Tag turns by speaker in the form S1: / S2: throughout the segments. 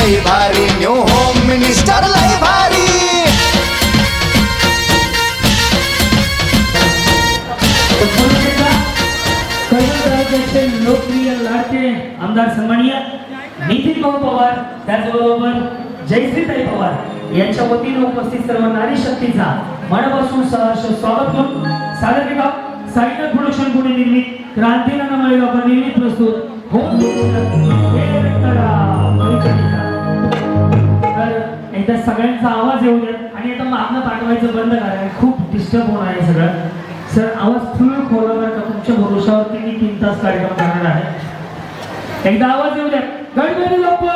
S1: लय भारी new home minister लय भारी.
S2: लोकप्रिय लाडके आमदार सन्माननीय नितीन भाऊ पवार त्याचबरोबर जयश्रीताई पवार यांच्या वतीने उपस्थित सर्व नारी शक्तीचा मनापासून सहर्ष स्वागत करून सागरिका साईनाथ प्रोडक्शन पुणे निर्मित क्रांतीनाना माळेगावकर निर्मित प्रस्तुत होम सगळ्यांचा आवाज येऊ द्या. आणि आता मागणं पाठवायचं बंद करा. खूप डिस्टर्ब होणार आहे सगळं. सर आवाज फुल खोलवणार का तुमच्या भरोशावरती मी तीन तास कार्यक्रम करणार आहे? एकदा आवाज येऊ द्या. गणपती बाप्पा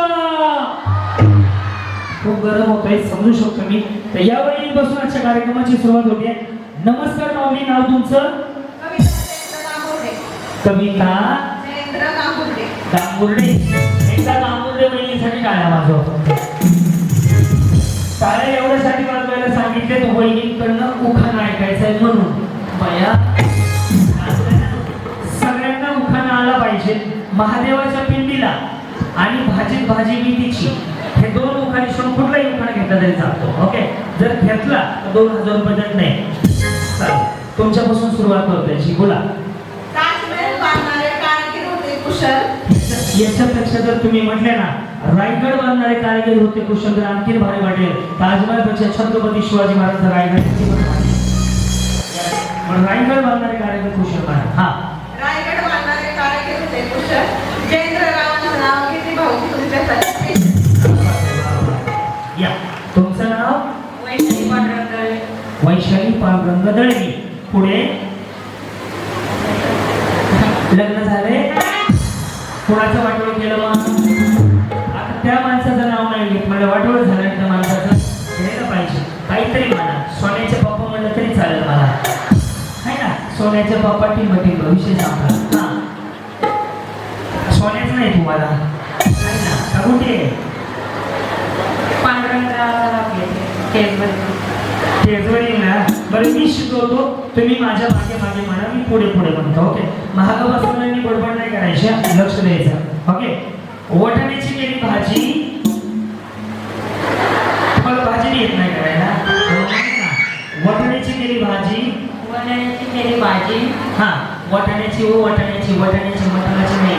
S2: खूप गरम होत आहे समजू शकतो मी. तर यावेळी बसून आजच्या कार्यक्रमाची सुरुवात होते. नमस्कार माऊली. नाव तुमचं? कविता. दांगुर्डे एकदा दांगुर्डे वहिनीसाठी काय माझं टाळ्या एवढ्यासाठी वाजवायला सांगितले तो वहिनीकडनं उखाणा ऐकायचा आहे म्हणून. माया सगळ्यांना उखाणा आला पाहिजे. महादेवाच्या पिंडीला आणि भाजीत भाजी मी हे दोन उखाणे सोडून कुठलाही उखाणा घेतला तरी चालतो ओके? जर घेतला तर दोन हजार रुपये देत नाही. तुमच्यापासून सुरुवात होते याची बोला.
S3: बांधणारे होते कुशल?
S2: याच्यापेक्षा जर तुम्ही म्हटले ना रायगड बांधणारे कारागीर होते कुशल तर आणखी भारी वाटेल. ताजमहलपेक्षा छत्रपती शिवाजी महाराज रायगड. पण रायगड बांधणारे कारागीर कुशल महाराज हा.
S3: रायगड बांधणारे कारागीर होते कुशल जयेंद्र रावांचं नाव किती भाऊजी तुमच्यासाठी
S2: या. तुमचं नाव?
S3: वैशाली
S2: पांडुरंग दळवी. पुढे? कोणाचं वाटोळ केलं मग? आता त्या माणसाचं नाव नाही घेत. मला वाटोळ झालं त्या माणसाचं. घ्यायला पाहिजे. काहीतरी म्हणा. सोन्याचे पप्पा म्हणलं तरी चालेल मला. आहे ना? सोन्याच्या पप्पा टिंब टिंब विषय सांगा. हा. सोन्याच नाही तुम्हाला. आहे ना? का कुठे?
S3: पांडुरंगरावांचं
S2: बरं मी शिकवतो तुम्ही माझ्या मागे मागे म्हणा मी पुढे पुढे म्हणतो ओके? महागापासून बडबड नाही करायची. लक्ष द्यायचं ओके? वटाण्याची केली भाजी. तुम्हाला भाजी येत नाही करायला. वटाण्याची केली भाजी.
S3: वण्याची केली भाजी.
S2: हा वटाण्याची ओ वटाण्याची वटाण्याची मटणाची नाही.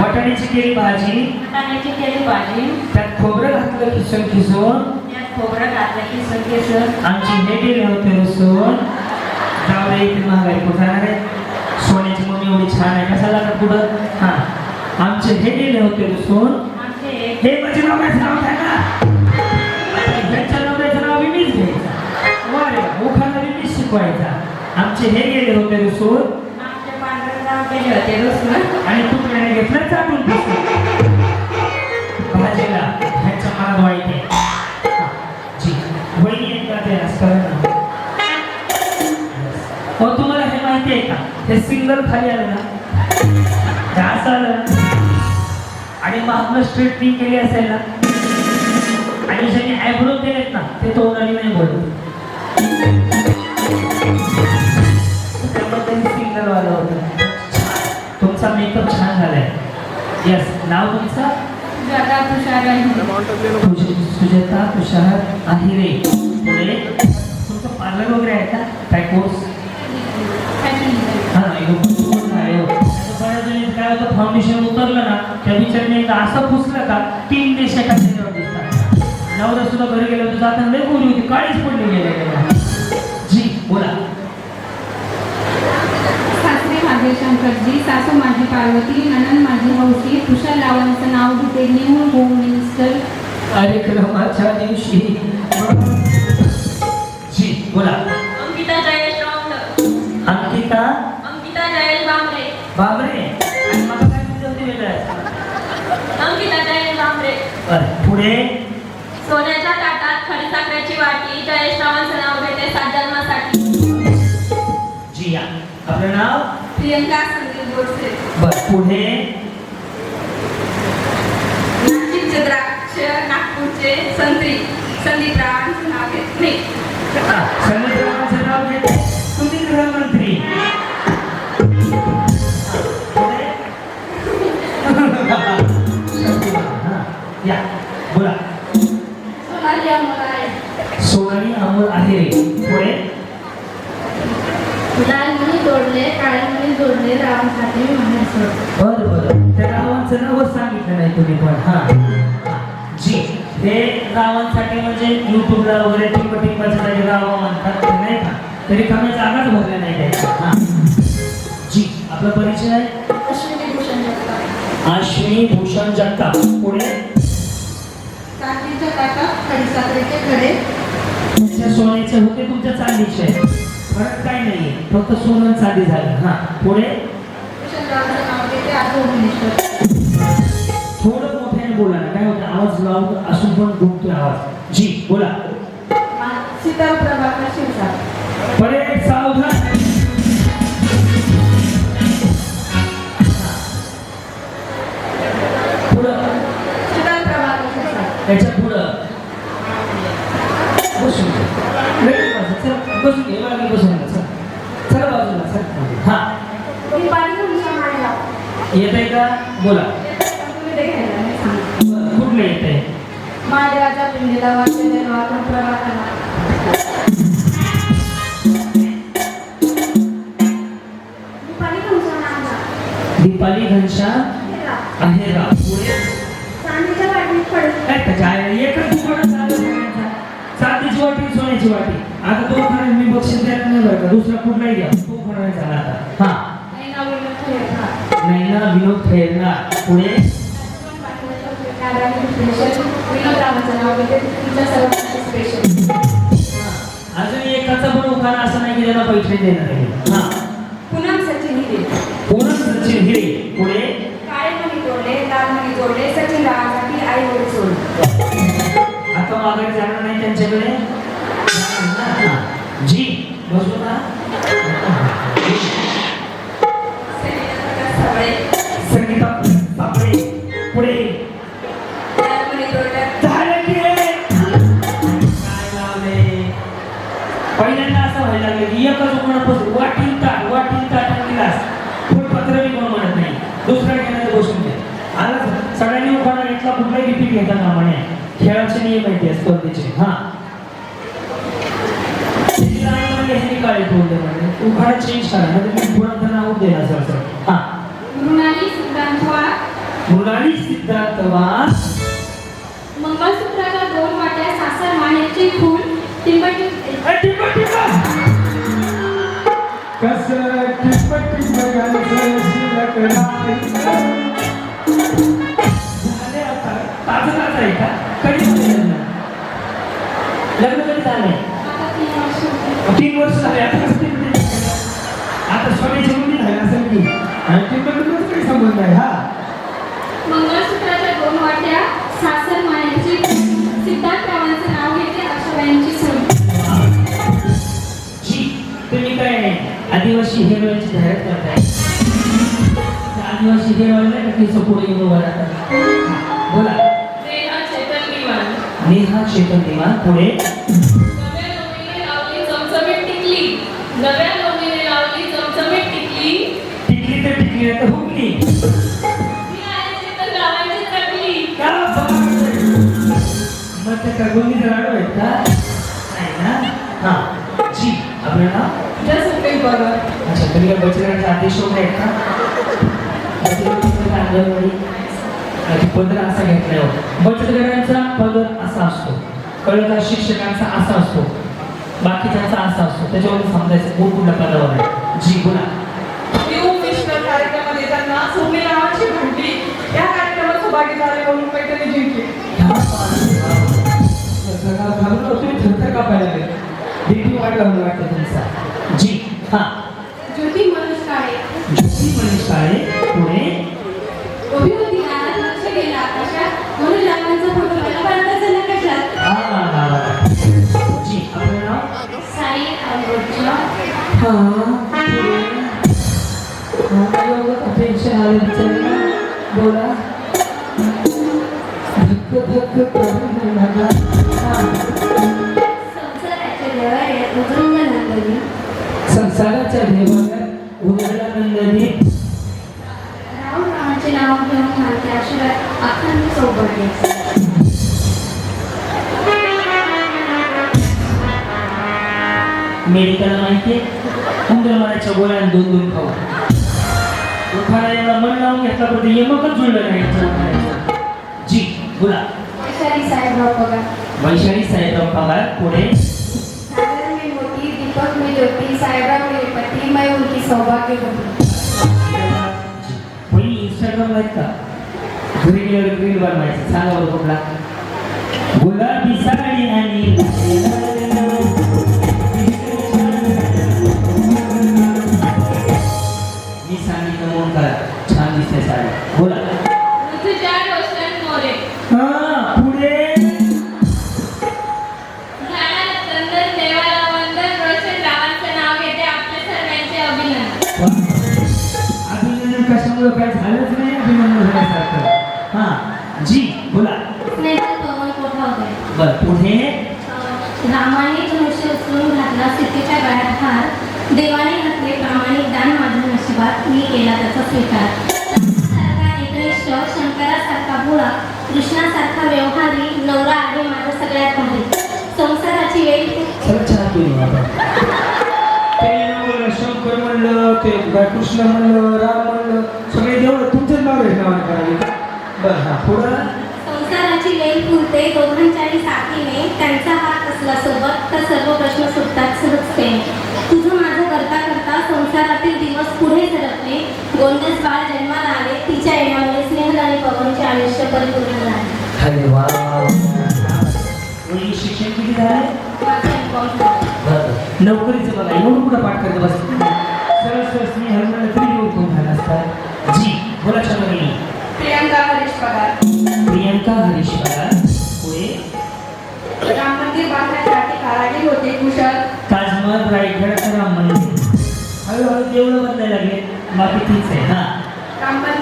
S2: वटाण्याची केली भाजी.
S3: वाटाण्याची केली भाजी.
S2: त्यात खोबरं घातलं खिसून
S3: त्यात खोबरं घातलं की संकेसर
S2: आमची हे गेले होते रसून जाऊ दे इथे महागाई आहे. सोन्याची मम्मी एवढी छान आहे. कशाला का पुढं हा. आमचे हे गेले होते
S3: एक
S2: हे माझे नवऱ्याचं नाव काय ना? ह्याच्या नवऱ्याचं नाव मीच घ्यायचं. वा रे मुखाला मीच शिकवायचा. आमचे हे गेले होते रसून
S3: होते रुसून
S2: आणि तू घेतलं चाटून. भाजीला ह्याच्या मनात वाईट हे आहे का? हे सिंगल खाली आलं ना? असं आलं आणि मागणं स्ट्रेटनिंग केली असेल ना? आणि ज्यांनी ॲब्रो केलेत ना ते तोंडाने नाही बोलत. त्यांनी सिंगल वालं होतं. तुमचा मेकअप छान झालाय. यस नाव तुमचं?
S3: तुषार
S2: सुजाता तुषार आहिरे पुढे? तुमचं पार्लर वगैरे आहे का? काय कोर्स फाउंडेशन उतरलं ना त्या बिचारीने एकदा असं पुसलं का तीन देश एका चेहऱ्यावर दिसतात. नवरा सुद्धा घरी गेलं होतं जाताना लय गोरी होती काळीच पडली गेले जी बोला.
S4: सासरे माझे शंकरजी सासू माझी पार्वती ननन माझी हौशी तुषार लावांचं नाव घेते न्यू होम मिनिस्टर.
S2: कार्यक्रमाच्या दिवशी. जी बोला. पुढे?
S3: सोन्याच्या ताटात खडीसाखरेची वाटी जयेश रावांचं नाव घेते सात जन्मासाठी.
S2: आपलं नाव?
S3: प्रियंका संदीप गोडसे.
S2: बर पुढे?
S3: नाशिकचे द्राक्ष नागपूरचे संत्री संदीप
S2: आपला परिचय आहे?
S3: अश्विनी भूषण जगताप.
S2: अश्विनी भूषण जगताप. पुढे
S3: चांदीच्या काका खडीसाखरेचे खडे.
S2: तुमच्या सोन्याचे होते तुमच्या चांदीचे. फरक काही नाहीये फक्त सोनं चांदी झालं. हा पुढे थोडं मोठ्याने बोला ना काय होतं? आवाज लावून असून पण घुमतोय आवाज. जी बोला.
S3: सीताराम प्रभाकर शिरसाट.
S2: परे सावधान. त्याच्या पुढं. बसून बसून घे बसून. चल. चला बाजूला चल. हा. येत आहे का? बोला. कुठलं येत आहे
S3: पिंडीला
S2: दीपाली घनश्याम आहे पुढे काय त्याच्या आईला एकच दुकानात चालू सगळ्यांचा. चांदीची वाटी सोन्याची वाटी आता तो खरं मी बक्षीस द्यायला नाही बरं का? दुसरा कुठलाही घ्या. तो खरं नाही झाला आता. हा.
S3: नाही नाव विनोद खैरनार.
S2: नाही ना विनोद खेळणार. पुढे? अजून एकाचा पण उखाणा असं नाही की त्याला पैसे देणार आहे. हा. त्यांच्याकडे जी बसू संगीता सापडे पुढे. झालं की काय लावले पहिल्यांदा असं व्हायला लागलं की एकच उघडपासून वाटीन ताट वाटीन ताट आणि गिलास फुलपत्र कोण म्हणत नाही. दुसरा घेण्याचं बसून घ्या आला सगळ्यांनी उखाणा घेतला कुठलाही रिपीट घेता ना म्हणे. खेळाचे नियम माहिती आहे स्पर्धेचे. हा. चेंज करा म्हणजे पुन्हा नाव देणार सर सर हा
S4: मृणाली सिद्धांत वाघ
S2: मृणाली सिद्धार्थ वास
S4: मंगळसूत्राला दोन वाट्या सासर माहेरचे फूल टिंबट
S5: कसं.
S2: ताजं ताजं आहे का? कधी लग्न? कधी झाले?
S4: आता तीन वर्ष
S2: झाले आता कसं? आता सोन्याची मुलगी झाली असेल की?
S5: आणि टिपटच काही संबंध आहे हा?
S4: मंगळसूत्राच्या दोन वाट्या सासर फूल सिद्धार्थ रावांचं नाव घेते अक्षरांची
S2: जी तुम्ही काय आदिवासी हिरोईनची जाहिरात करताय. त्या आदिवासी हिरोईनला का केस पुढे येऊन उभा राहतात? बोला.
S3: नेहा चेतन
S2: नेहा दिवाण पुढे? हुकली? मग त्या कगोनीचं लाडू आहेत का? नाही ना? हा. जी आपलं नाव?
S3: जसं बघा
S2: अच्छा तुम्ही काय बचत आदेश वगैरे आहेत का अंगणवाडी पदर असा घेतलाय हो. बचत गटांचा पदर असा असतो. कळलं शिक्षकांचा असा असतो. बाकीच्यांचा असा असतो. त्याच्यावर समजायचं. कोण कुठल्या पदावर आहे? जी बोला. बीपी वाढला वाटतं तुमचा? जी हा.
S4: ज्योती मनोज काळे
S2: ज्योती मनोज काळे पुणे जी आपलं नाव?
S4: हा अपेक्षा
S2: आलं विचारलं.
S5: बोला.
S4: धक्क धक्क प्रभू हा.
S2: संसाराच्या देवाऱ्यात उजळला नंदनी
S4: राम रामाचे नाव घेऊन माझ्या आशीर्वाद अखंड सौभाग्य
S2: मेडिकलला माहितीये उंदरमाराच्या गोळ्या आणि दोन दोन खाऊ. उखाणा एवढा मन लावून घेतला पण यमकच जुळलं नाही. जी बोला.
S4: वैशाली साहेबराव पगार.
S2: वैशाली साहेबराव पगार. पुढे.
S4: दीपक मी ज्योती साहेबराव मी पती मैं उनकी सौभाग्य होती.
S2: कोणी इंस्टाग्राम आहेत का? घरी गेल्यावर रील बनवायचं. सांगा बरं कुठला? गुलाबी साडी आणि मी सांगितलं म्हणून करा. छान दिसते साडी. बोला. हा
S4: त्यांचा हात असला सोबत तर सर्व प्रश्न सुटतात सहजतेने तुझं माझं करता करता संसारातील दिवस पुढे सरकले. गोंडस बाळ जन्माला आले. तिच्या येण्यामुळे स्नेहल आणि पवनचे आयुष्य परिपूर्ण झाले.
S2: शिक्षण किती नोकरीचं बघा एवढं कुठं पाठ करत बस सरळ सरळ स्नेहल तरी कोण झालं असतं. जी बोला चंद्रगिरी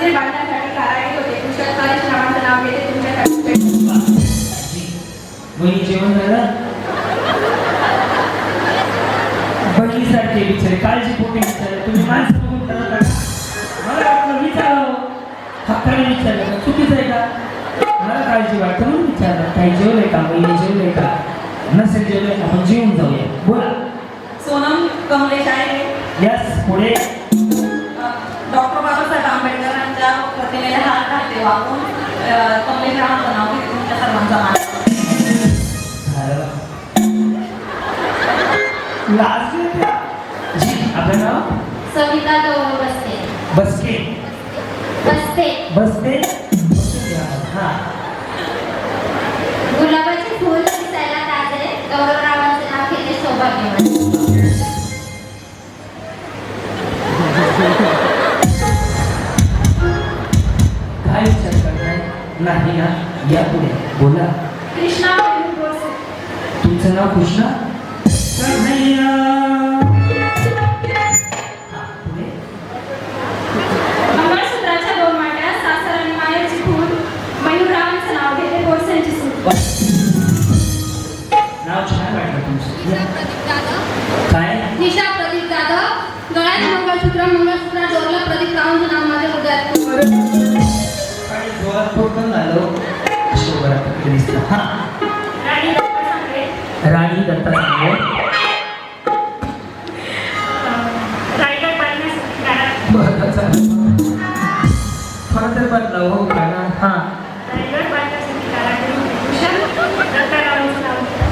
S3: मंदिर बांधण्यासाठी कारागीर होते. कुशल हरीश रावांचं नाव घेते तुमच्यासाठी
S2: वहिनी जेवण झालं? बहिणीसारखे विचारे काळजी पोटे विचारे तुम्ही माणसं बघून त्याला करा. मला वाटलं विचारावं. हक्काने विचारलं चुकीचं आहे का? मला काळजी वाटतं म्हणून विचारलं काही जेवलंय का? वहिनी जेवलंय का? नसेल जेवलंय आपण जेवून जाऊया. बोला.
S3: सोनम कमलेश आहे.
S2: यस पुढे.
S3: हात घालते वाकून कमलेश रावांचं नाव घेते तुमच्या सर्वांचा मान
S2: झालं. लाज येते. जी आपलं नाव
S4: सविता गौरव बसते
S2: बसके
S4: बसते
S2: बसते नाही ना? या पुढे. बोला.
S3: कृष्णा
S2: तुमचं नाव कृष्णा.
S4: मंगळसूत्राच्या दोन माट्या सासर आणि माहेरची फूल मयूररावांचं नाव घेते गोडसेंची सूट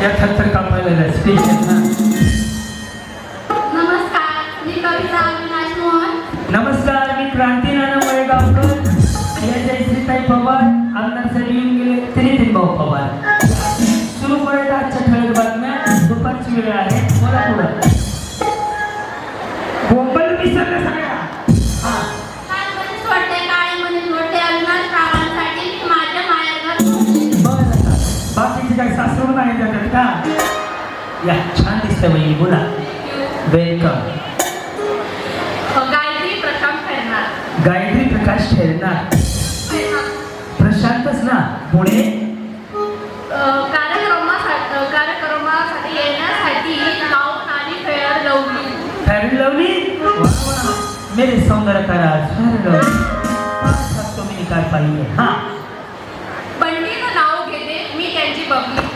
S2: या थरथर कापायला स्पेशल हा
S4: नमस्कार मी कविता अविनाश मोहन
S2: नमस्कार मी क्रांती नाना वळगावकर या जयश्रीताई पवार आमदार सर येऊन गेले. तरी भाऊ पवार. सुरू करूया आजच्या ठळक बातम्या. दुपारची वेळ आहे. मला पुढं. गोंबल विसरलं सगळ्या. या छान दिसते बाई बोला. वेलकम
S4: गायत्री प्रकाश ठरणार.
S2: गायत्री प्रकाश प्रशांतच ना पुणे कार्यक्रमासाठी येण्यासाठी लावून आणि फेअर लावली.
S4: फेअर लावली? मेरे सौंदर्य कराज फेअर लावली. तुम्ही नाव घेते मी त्यांची
S2: बघली.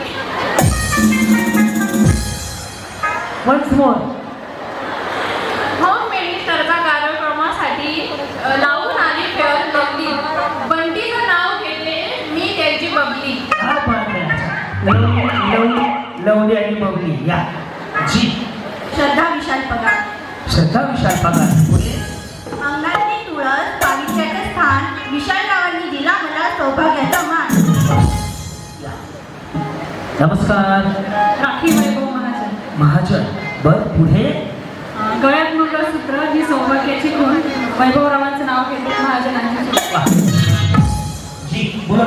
S2: मोर
S4: होम मिनिस्टरच्या कार्यक्रमासाठी लावून आली फेअर लवली बंडीचं नाव घेते मी त्यांची बबली
S2: हा पाहते लवली लवली लवली आणि बबली या. जी.
S4: श्रद्धा विशाल पगार.
S2: श्रद्धा विशाल पगार.
S4: तुळस स्थान दिला मला सौभाग्याचा मान.
S2: नमस्कार.
S4: राखी वैभव महाजन.
S2: महाजन. बर पुढे?
S4: गळ्यात मंगळसूत्र ही सौभाग्याची खूण वैभवरावांचं नाव घेते महाजनांची
S2: बोला.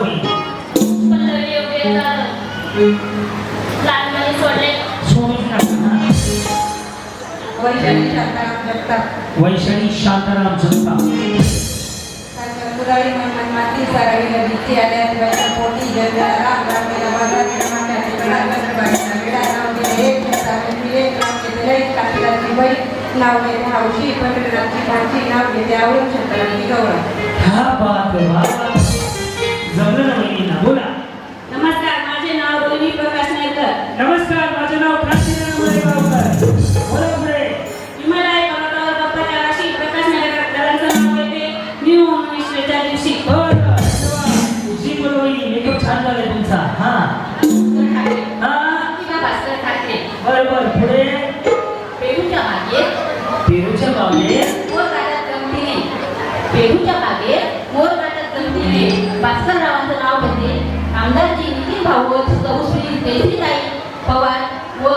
S4: वैशाली शांताराम जगताप.
S2: वैशाली शांताराम जगताप.
S4: माती पोटी जगला घेते हौशी पंढरनाथची भाची नाव घेते आवडून शंकराची गौरव
S2: हा. जमलं ना वहिनीला बोला.
S4: नमस्कार माझे नाव रोहिणी प्रकाश नायकर.
S2: नमस्कार माझे नाव कांचीराम मुळेगावकर बोला पुढे
S4: हिमालय पर्वतावर बाप्पाच्या राशी प्रकाश नायकरांचं नाव घेते न्यू विश्वेच्या दिवशी.
S2: बरं, धन्यवाद. जी बोला वहिनी मेकअप छान झालाय तुमचा. हा. हा.
S6: भास्कर ठाकरे.
S2: बर बर
S6: पेरूच्या मोर गमतीने. पेरूच्या बागेत मोर गमतीने. भास्कररावांचं नाव घेते आमदारजी नितीन भाऊवत सौश्री जयश्रीताई पवार व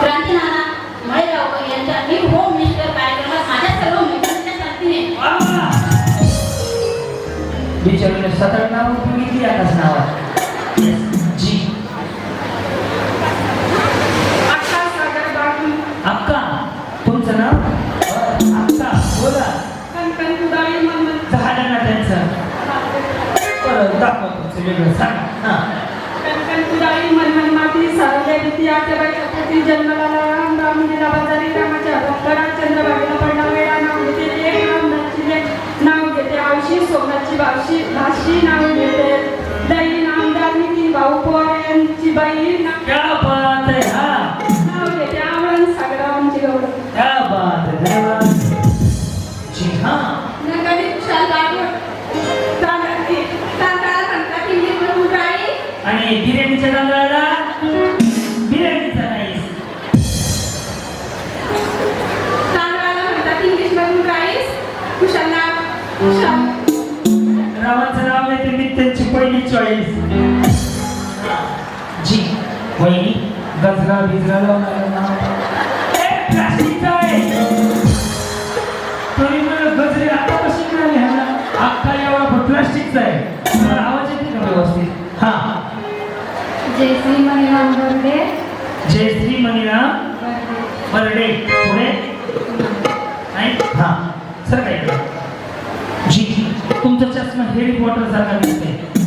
S6: क्रांतीनाना मळेगावकर यांच्या मी होम मिनिस्टर कार्यक्रमात माझ्या सर्व मित्रांच्या संगतीने
S2: बिचारीने नावात वेगळं सांगा हा
S4: मनमन माती सारल्या भीती आत्याबाई चौकटी जन्मला राम बाजारी रामाच्या चंद्रबाईला पडला वेळा नाव घेते नाव घेते आवशी सोमनाथची भावशी भाषी नाव घेते दही नामदार नितीन भाऊ पवार यांची बाई
S2: क्या बात है हा।
S4: नाव घेते सागरावांची गौरव
S2: क्या बात है जी आणि बिर्याणीच्या तांदळाला बिर्याणीचा नाही.
S4: तांदळाला म्हणतात इंग्लिश मधून राईस कुशाला
S2: रावांचं नाव आहे ते मी त्यांची पहिली चॉईस जी वहिनी गजरा बिजरा लावणारं तरी मला गजरे आता कशी मिळाली हा ना अख्खा एवढा प्लास्टिकचा आहे. आवाज येते का व्यवस्थित?
S6: जयश्री मणिराम बर्डे.
S2: जयश्री मणिराम बर्डे. पुढे? नाही? हा. सर काय जी तुमचा चष्मा हेरी वॉटर सारखा दिसते